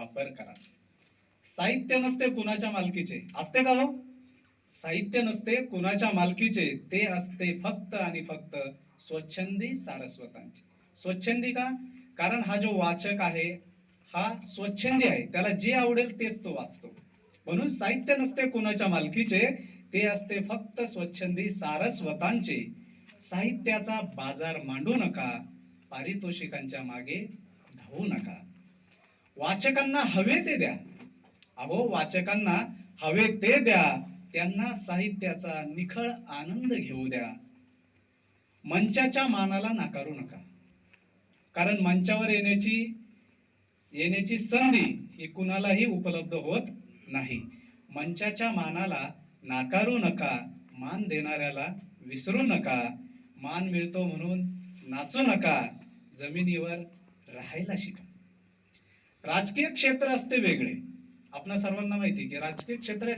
वापर करा. साहित्य नसते कुणाच्या मालकीचे. असते का हो? साहित्य नसते कुणाच्या मालकीचे. ते असते फक्त आणि फक्त स्वच्छंदी सारस्वतांचे. स्वच्छंदी का? कारण हा जो वाचक आहे हा स्वच्छंदी आहे. त्याला जे आवडेल तेच तो वाचतो. म्हणून साहित्य नसते कुणाच्या मालकीचे ते असते फक्त स्वच्छंदी सारस्वतांचे. साहित्याचा बाजार मांडू नका पारितोषिकांच्या मागे धावू नका. वाचकांना हवे ते द्या. अहो वाचकांना हवे ते द्या. त्यांना साहित्याचा निखळ आनंद घेऊ द्या. मंचाच्या मानाला नाकारू नका. कारण मंचावर येण्याची येण्याची संधी ही कुणालाही उपलब्ध होत नाही. मंचाच्या मानाला नाकारू नका. मान देणाऱ्याला विसरू नका. मान मिळतो म्हणून नाचू नका. जमिनीवर राहायला शिका. राजकीय क्षेत्र असते वेगळे. आपल्या सर्वांना माहिती आहे की राजकीय क्षेत्र